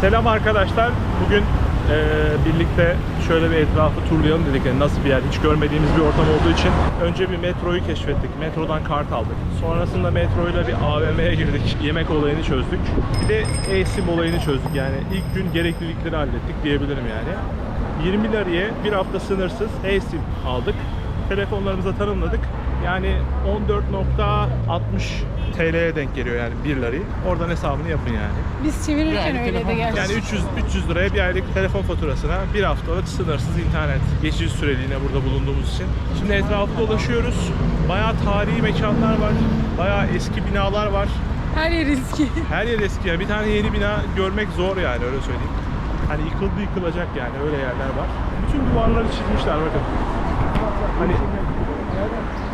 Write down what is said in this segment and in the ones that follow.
Selam arkadaşlar. Bugün eee, birlikte şöyle bir etrafı turlayalım dedik. Yani nasıl bir yer, hiç görmediğimiz bir ortam olduğu için. Önce bir metroyu keşfettik. Metrodan kart aldık. Sonrasında metroyla bir AVM'ye girdik. Yemek olayını çözdük. Bir de e-sim olayını çözdük. Yani ilk gün gereklilikleri hallettik diyebilirim yani. 20 liraya bir hafta sınırsız e-sim aldık. Telefonlarımıza tanımladık. Yani 14.60 TL'ye denk geliyor yani 1 lirayı. Oradan hesabını yapın yani. Biz çevirirken Yani öyle de telefon- geldi. Yani 300 300 liraya bir aylık telefon faturasına bir haftalık sınırsız internet. Geçici süreliğine burada bulunduğumuz için. Şimdi etrafı dolaşıyoruz. Bayağı tarihi mekanlar var. Bayağı eski binalar var. Her yer eski. Her yer eski. Yani bir tane yeni bina görmek zor yani öyle söyleyeyim. Hani yıkıldı yıkılacak yani öyle yerler var. Bütün duvarları çizmişler bakın. Hani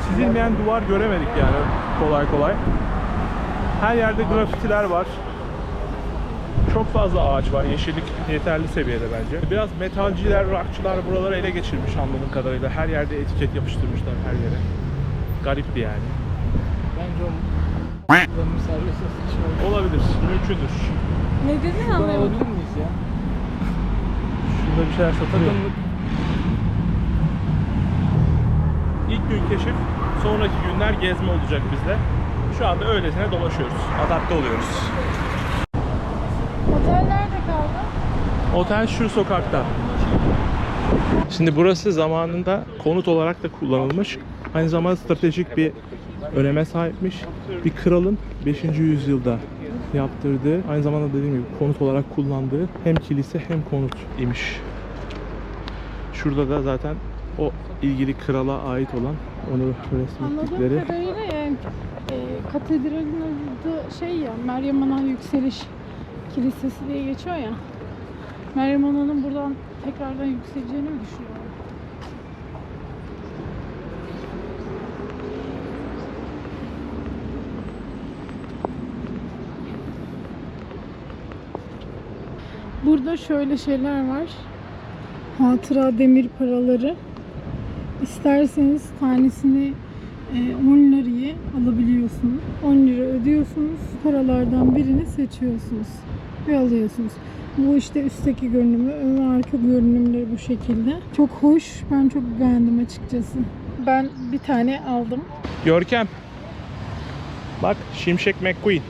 çizilmeyen duvar göremedik yani kolay kolay. Her yerde grafitiler var. Çok fazla ağaç var. Yeşillik yeterli seviyede bence. Biraz metalciler, rockçılar buraları ele geçirmiş anladığım kadarıyla. Her yerde etiket yapıştırmışlar her yere. Garipti yani. Bence o Olabilir. Mümkündür. ne dedin alabilir miyiz ya? Şurada bir şeyler satılıyor. İlk gün keşif, sonraki günler gezme olacak bizde. Şu anda öylesine dolaşıyoruz. Adapte oluyoruz. Otel nerede kaldı? Otel şu sokakta. Şimdi burası zamanında konut olarak da kullanılmış. Aynı zamanda stratejik bir öneme sahipmiş. Bir kralın 5. yüzyılda yaptırdığı, aynı zamanda dediğim gibi konut olarak kullandığı hem kilise hem konut imiş. Şurada da zaten o ilgili krala ait olan onu resmettikleri. Anladığım kadarıyla yani e, katedralin adı şey ya Meryem Ana Yükseliş Kilisesi diye geçiyor ya. Meryem Ana'nın buradan tekrardan yükseleceğini mi düşünüyorum? Burada şöyle şeyler var. Hatıra demir paraları. İsterseniz tanesini e, 10 liraya alabiliyorsunuz. 10 lira ödüyorsunuz. Paralardan birini seçiyorsunuz ve alıyorsunuz. Bu işte üstteki görünümü, ön ve arka görünümleri bu şekilde. Çok hoş. Ben çok beğendim açıkçası. Ben bir tane aldım. Görkem. Bak Şimşek McQueen.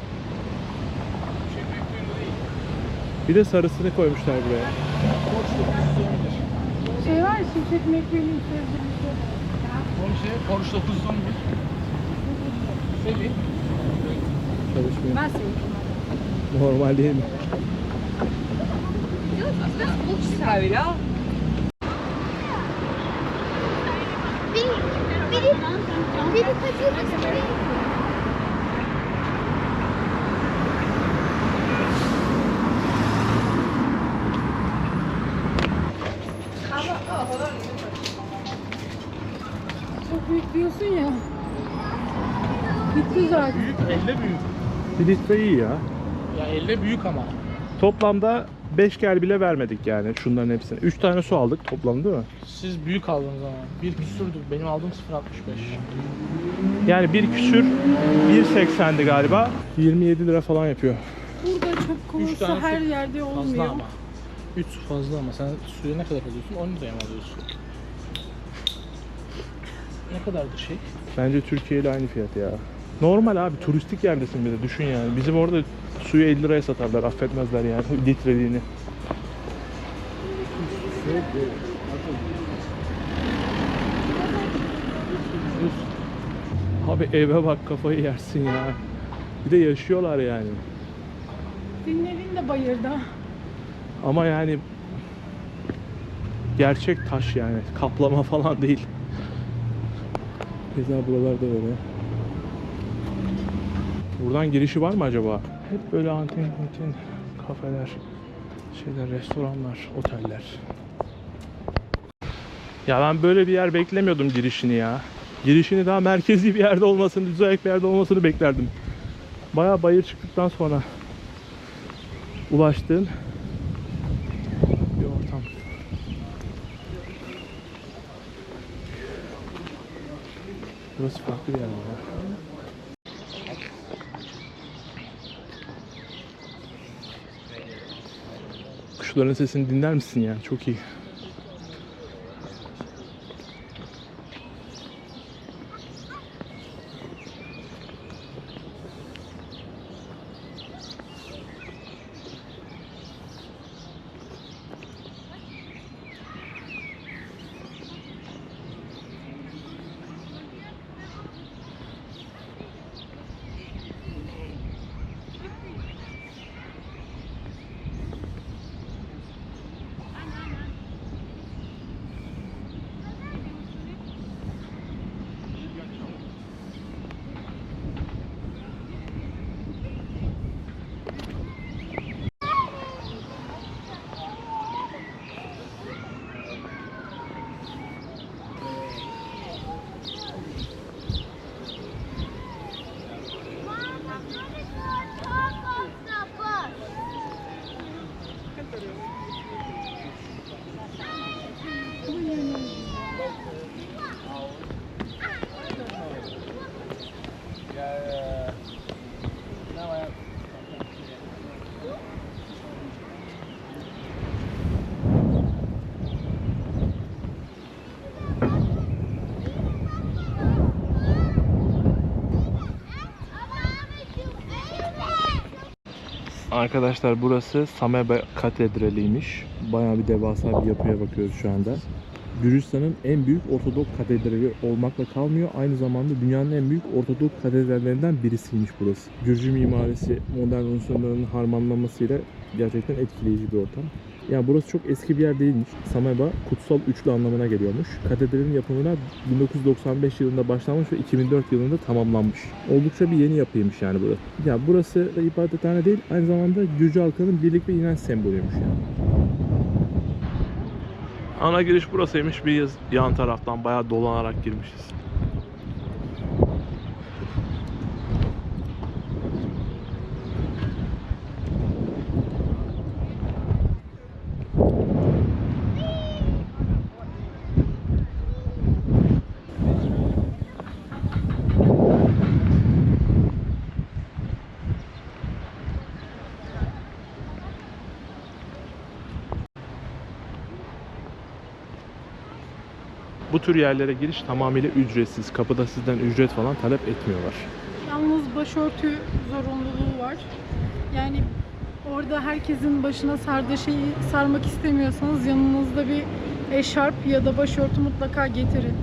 Bir de sarısını koymuşlar buraya. Şey var Şimşek McQueen'in sevgilisi. Porsche, Porsche 911. Sevi. Çalışmıyor. Ben sevdim. Normal değil mi? Biri, biri, biri kaçırmış, biri Çok büyük diyorsun ya. Bitti zaten. Büyük, elle büyük. Litre iyi ya. Ya elle büyük ama. Toplamda 5 gel bile vermedik yani şunların hepsini. 3 tane su aldık toplam değil mi? Siz büyük aldınız ama. Bir küsürdü. Benim aldığım 0.65. Yani bir küsür 1.80'di galiba. 27 lira falan yapıyor. Burada çöp Üç tane her su yerde Fazla olmuyor. ama. 3 su fazla ama sen suya ne kadar alıyorsun? 10 liraya mı alıyorsun? Ne kadardır şey? Bence Türkiye ile aynı fiyat ya. Normal abi turistik yerdesin bir de düşün yani. Bizim orada suyu 50 liraya satarlar affetmezler yani litreliğini. Abi eve bak kafayı yersin ya. Bir de yaşıyorlar yani. Senin evin de bayırda. Ama yani gerçek taş yani. Kaplama falan değil. Keza buralarda böyle. Buradan girişi var mı acaba? Hep böyle antin antin kafeler, şeyler, restoranlar, oteller. Ya ben böyle bir yer beklemiyordum girişini ya. Girişini daha merkezi bir yerde olmasını, düz ayak bir yerde olmasını beklerdim. Bayağı bayır çıktıktan sonra ulaştığın bir ortam. Burası farklı bir yer ya. Kuşların sesini dinler misin ya? Çok iyi. Arkadaşlar burası Sameba Katedrali'ymiş. Bayağı bir devasa bir yapıya bakıyoruz şu anda. Gürcistan'ın en büyük Ortodok katedrali olmakla kalmıyor. Aynı zamanda dünyanın en büyük Ortodok katedrallerinden birisiymiş burası. Gürcü mimarisi modern unsurların harmanlamasıyla gerçekten etkileyici bir ortam. Yani burası çok eski bir yer değilmiş. Sameba kutsal üçlü anlamına geliyormuş. Katedralin yapımına 1995 yılında başlanmış ve 2004 yılında tamamlanmış. Oldukça bir yeni yapıymış yani burası. Ya burası da ibadethane değil, aynı zamanda Gürcü halkının birlik ve inanç sembolüymüş yani. Ana giriş burasıymış. Bir yan taraftan bayağı dolanarak girmişiz. Tür yerlere giriş tamamıyla ücretsiz. Kapıda sizden ücret falan talep etmiyorlar. Yalnız başörtü zorunluluğu var. Yani orada herkesin başına sardığı şeyi sarmak istemiyorsanız yanınızda bir eşarp ya da başörtü mutlaka getirin.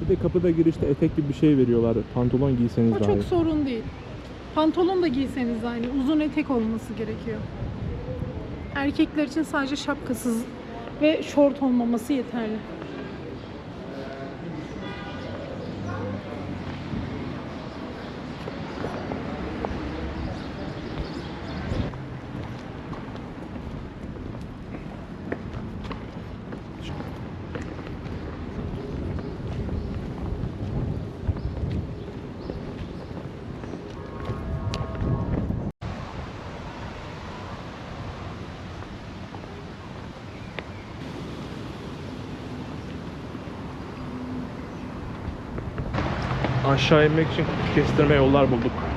Bir de kapıda girişte etek gibi bir şey veriyorlar. Pantolon giyseniz O daha çok iyi. sorun değil. Pantolon da giyseniz aynı. Uzun etek olması gerekiyor. Erkekler için sadece şapkasız ve şort olmaması yeterli. Aşağı inmek için kestirme yollar bulduk.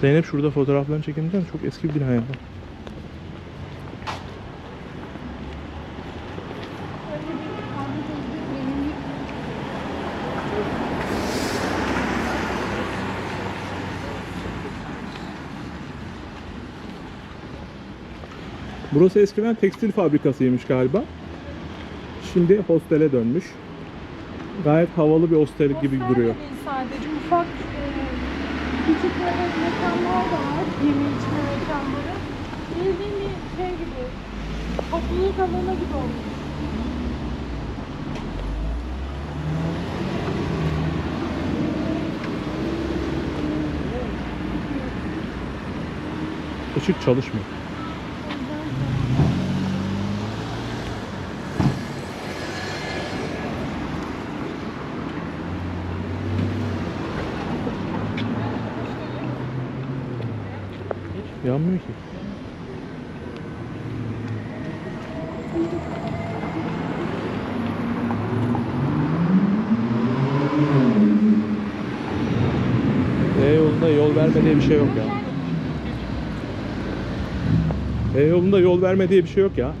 Zeynep şurada fotoğraflarını çekilmişler. Çok eski bir bina ya. Burası eskiden tekstil fabrikasıymış galiba. Şimdi hostele dönmüş. Gayet havalı bir hostel gibi duruyor. değil sadece ufak küçük böyle mekanlar da var. Yeme içme mekanları. Bildiğin bir şey gibi. Topluluk alanı gibi olmuş. Işık çalışmıyor. Yanmıyor ki. E yolunda yol verme diye bir şey yok ya. E yolunda yol verme diye bir şey yok ya.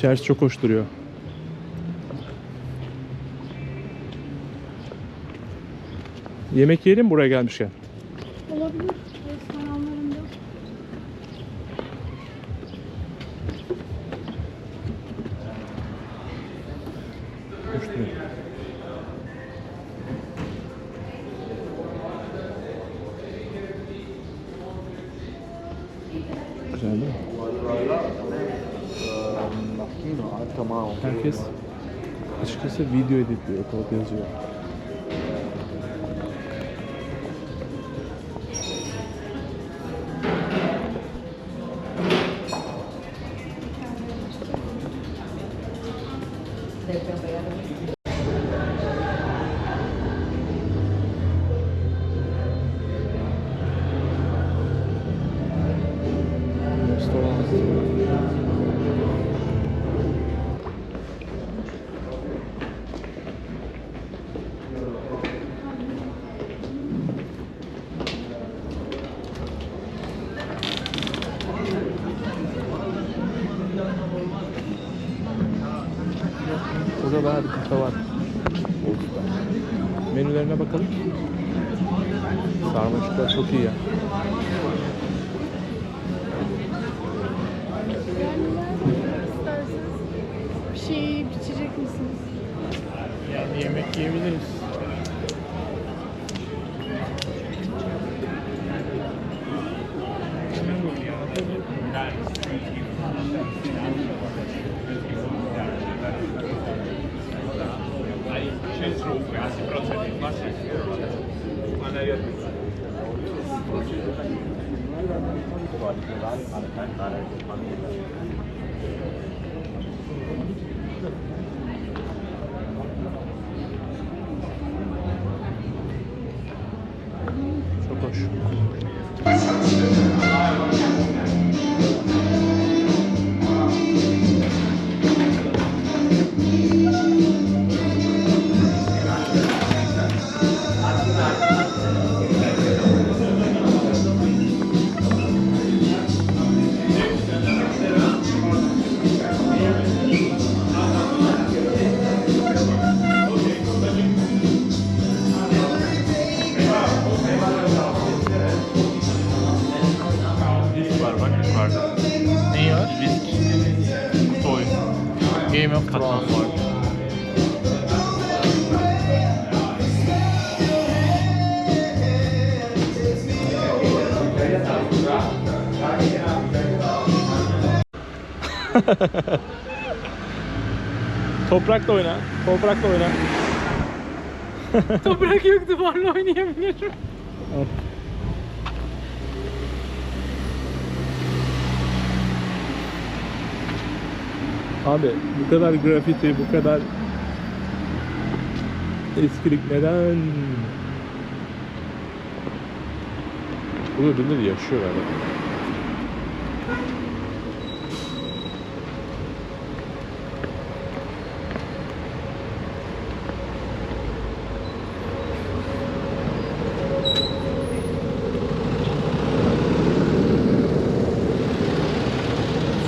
İçerisi çok hoş duruyor. Yemek yiyelim buraya gelmişken. 别高跟鞋。Yani yemek yiyebiliriz. Neyi var? Disk. Toy. Game of Thrones. Toprakla oyna. Toprakla oyna. Toprak yok duvarla oynayabilirim. Abi bu kadar grafiti, bu kadar Eskilik neden? Burada birileri yaşıyor galiba.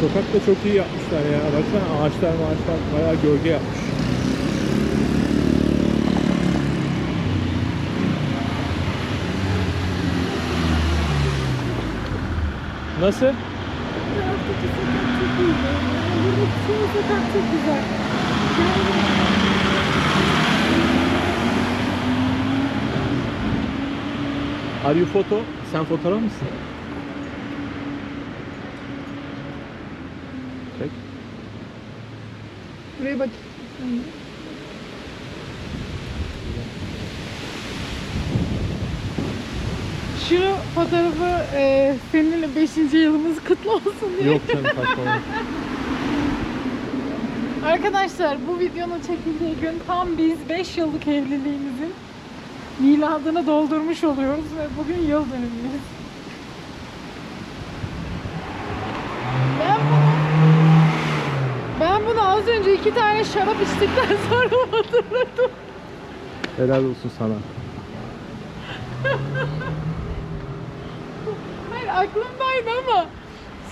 Sokak da çok iyi yapmışlar ya. Baksana ağaçlar ağaçlar bayağı gölge yapmış. Nasıl? Bu taraftaki sokak çok iyi. Buradaki çoğu sokak çok güzel. Are you photo? Sen fotoğraf mısın? Buraya bak. Şu fotoğrafı e, seninle 5. yılımız kutlu olsun diye. Yok canım saçmalama. Arkadaşlar bu videonun çekildiği gün tam biz 5 yıllık evliliğimizin miladını doldurmuş oluyoruz ve bugün yıl dönümümüz. Ben bunu, ben bunu az önce iki tane şarap içtikten sonra hatırladım. Helal olsun sana. Hayır aklımdaydı ama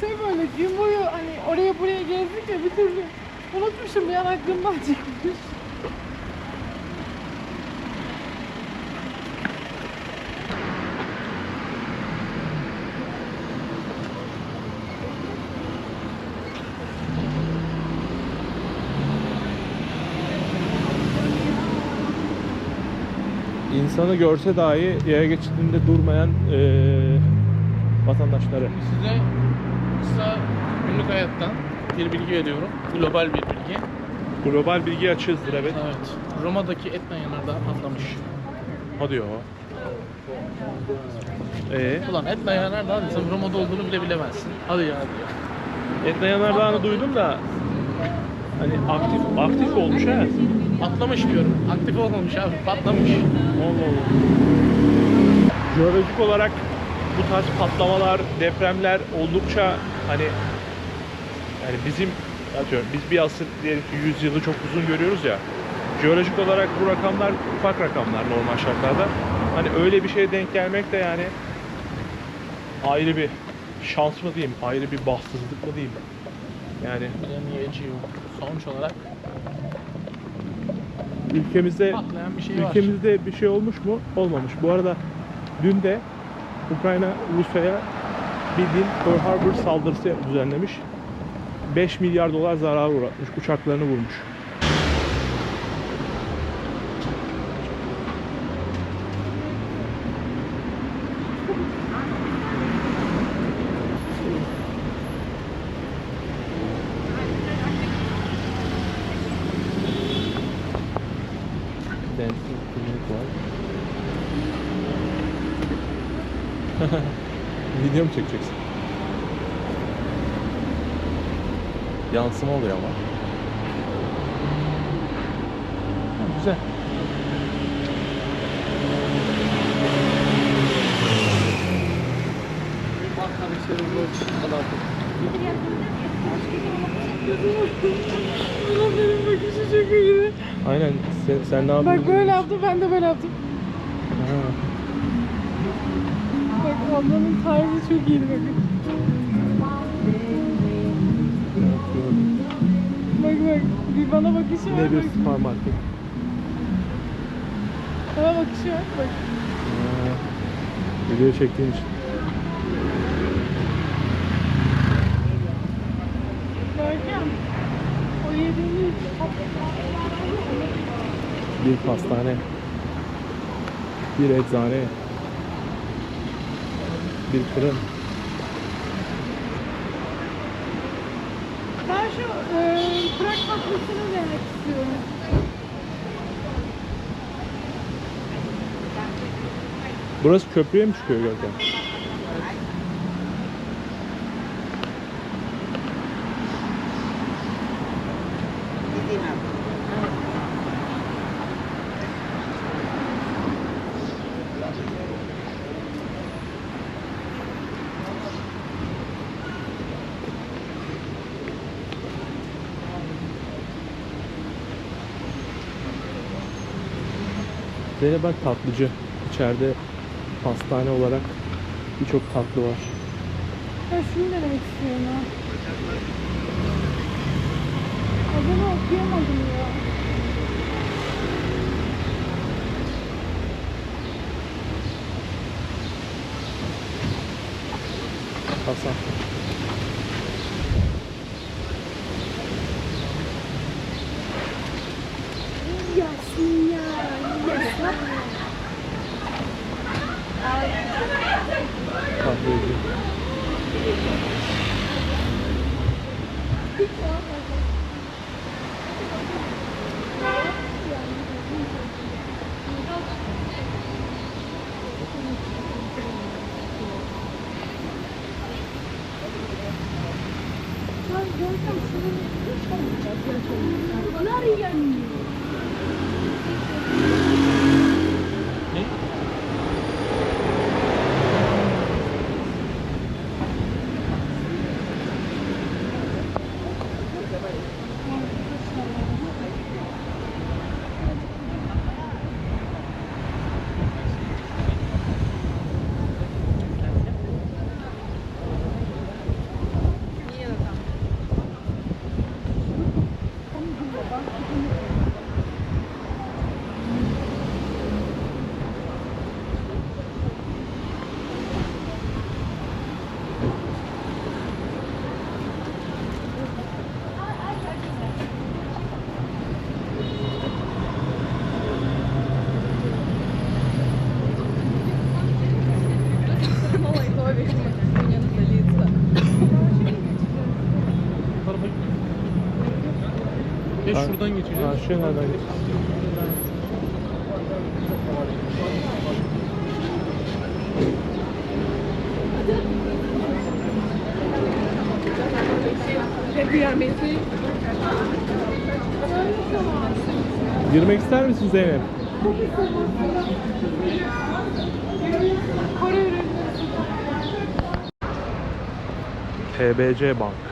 şey böyle gün boyu hani oraya buraya gezdik ya bir türlü unutmuşum bir an aklımdan çıkmış. İnsanı görse dahi yaya geçidinde durmayan eee vatandaşları. Size kısa günlük hayattan bir bilgi veriyorum. Global bir bilgi. Global bilgi açığızdır evet. Evet. Roma'daki Etna yanardağ patlamış. Hadi ya. Ee, Ulan Etna yanardağ desem Roma'da olduğunu bile bilemezsin. Hadi ya. Etna Yanardağ'ını duydum da hani aktif aktif olmuş ha. Patlamış diyorum. Aktif olmamış abi. Patlamış. Allah Allah. Jeolojik olarak bu tarz patlamalar, depremler oldukça hani yani bizim atıyorum biz bir asır diyelim ki 100 yılı çok uzun görüyoruz ya. Jeolojik olarak bu rakamlar ufak rakamlar normal şartlarda. Hani öyle bir şeye denk gelmek de yani ayrı bir şans mı diyeyim, ayrı bir bahtsızlık mı diyeyim. Yani geçiyor. Sonuç olarak ülkemizde patlayan bir şey var. Ülkemizde bir şey olmuş mu? Olmamış. Bu arada dün de Ukrayna Rusya'ya bildiğin Pearl Harbor saldırısı düzenlemiş. 5 milyar dolar zarar uğratmış. Uçaklarını vurmuş. Video mu çekeceksin? Yansıma oluyor ama. Ha, güzel. Ulan benim bakışı çok iyiydi. Aynen. Sen, sen ne yapıyorsun? Bak böyle yaptım ben de böyle yaptım. Ha. Ablanın tarzı çok iyiydi bakın. Bak bak bir bana bakışı var Ne bir bak. süpermarket. Bana bakışı var bak. Video çektiğin için. Görkem. O yediğimiz Bir pastane. Bir eczane. Bir fırın. Ben şu e, Prag tatlısını denemek istiyorum. Burası köprüye mi çıkıyor Görkem? Zeynep bak tatlıcı. İçeride pastane olarak birçok tatlı var. Ben şunu denemek istiyorum ha. Adını okuyamadım ya. Hasan. Bunlar yanıyor. Ya şuradan geçeceğiz. Karşıya nereden geç? Girmek ister misin Zeynep? TBC Bank.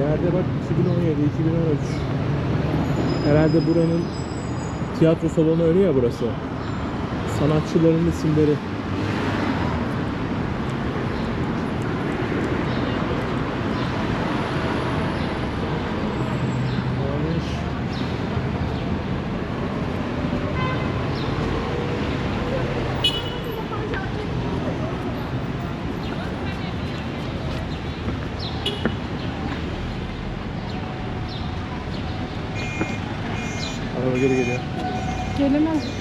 Yerde bak 2017, 2013. Herhalde buranın tiyatro salonu önü ya burası. Sanatçıların isimleri. Geri geliyor. Gelemez.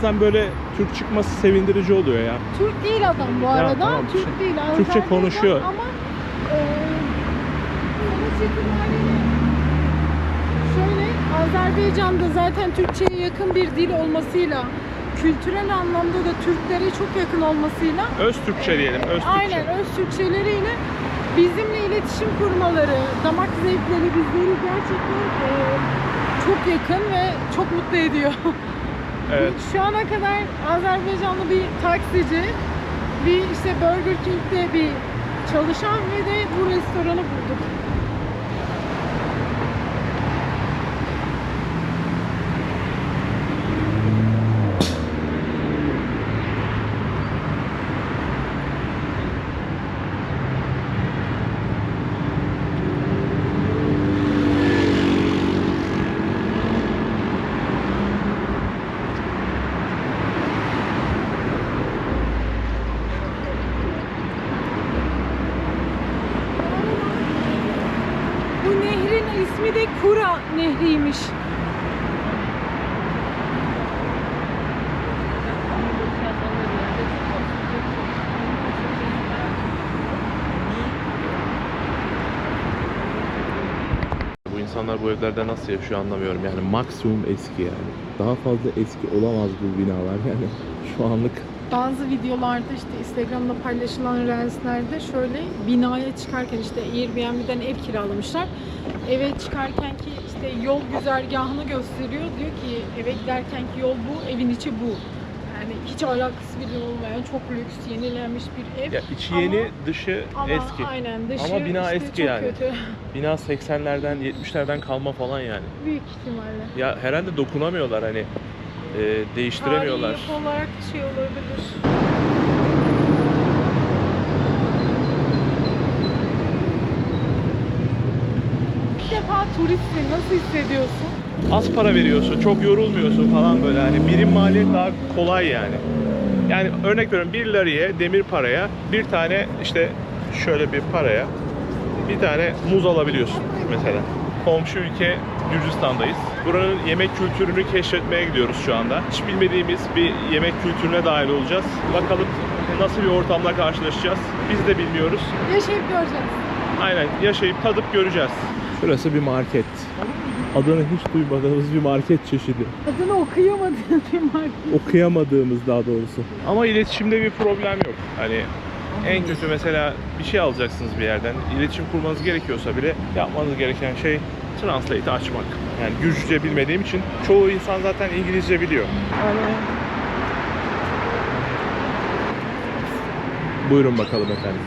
Bazen böyle Türk çıkması sevindirici oluyor ya. Türk değil adam bu arada. tamam, Türk şey- değil. Türkçe konuşuyor. Ama e, şöyle Azerbaycan'da zaten Türkçe'ye yakın bir dil olmasıyla, kültürel anlamda da Türklere çok yakın olmasıyla Öz Türkçe diyelim, öz Türkçe. Aynen öz Türkçeleriyle bizimle iletişim kurmaları, damak zevkleri bizleri gerçekten e, çok yakın ve çok mutlu ediyor. Evet. Şu ana kadar Azerbaycanlı bir taksici, bir işte Burger King'de bir çalışan ve de bu restoranı bulduk. Bu nehrin ismi de Kura Nehri'ymiş. Bu insanlar bu evlerde nasıl yaşıyor anlamıyorum yani maksimum eski yani. Daha fazla eski olamaz bu binalar yani şu anlık. Bazı videolarda işte Instagram'da paylaşılan reelslerde şöyle binaya çıkarken işte Airbnb'den ev kiralamışlar. Eve çıkarken ki işte yol güzergahını gösteriyor. Diyor ki eve giderken ki yol bu, evin içi bu. Yani hiç alakası bile olmayan çok lüks, yenilenmiş bir ev. Ya içi Ama- yeni, dışı Ama eski. aynen dışı Ama bina işte eski çok yani. kötü. Bina 80'lerden, 70'lerden kalma falan yani. Büyük ihtimalle. Ya herhalde dokunamıyorlar hani. e, değiştiremiyorlar. Tarihi olarak şey olabilir. Defa turistsin. Nasıl hissediyorsun? Az para veriyorsun, çok yorulmuyorsun falan böyle hani birim maliyet daha kolay yani. Yani örnek veriyorum 1 liraya, demir paraya bir tane işte şöyle bir paraya bir tane muz alabiliyorsun mesela. Komşu ülke Gürcistan'dayız. Buranın yemek kültürünü keşfetmeye gidiyoruz şu anda. Hiç bilmediğimiz bir yemek kültürüne dahil olacağız. Bakalım nasıl bir ortamla karşılaşacağız. Biz de bilmiyoruz. Yaşayıp göreceğiz. Aynen yaşayıp tadıp göreceğiz. Şurası bir market. Adını hiç duymadığımız bir market çeşidi. Adını okuyamadığım bir marka. Okuyamadığımız daha doğrusu. Ama iletişimde bir problem yok. Hani en kötü mesela bir şey alacaksınız bir yerden. İletişim kurmanız gerekiyorsa bile yapmanız gereken şey Translate'i açmak. Yani Gürcüce bilmediğim için çoğu insan zaten İngilizce biliyor. Buyurun bakalım efendim.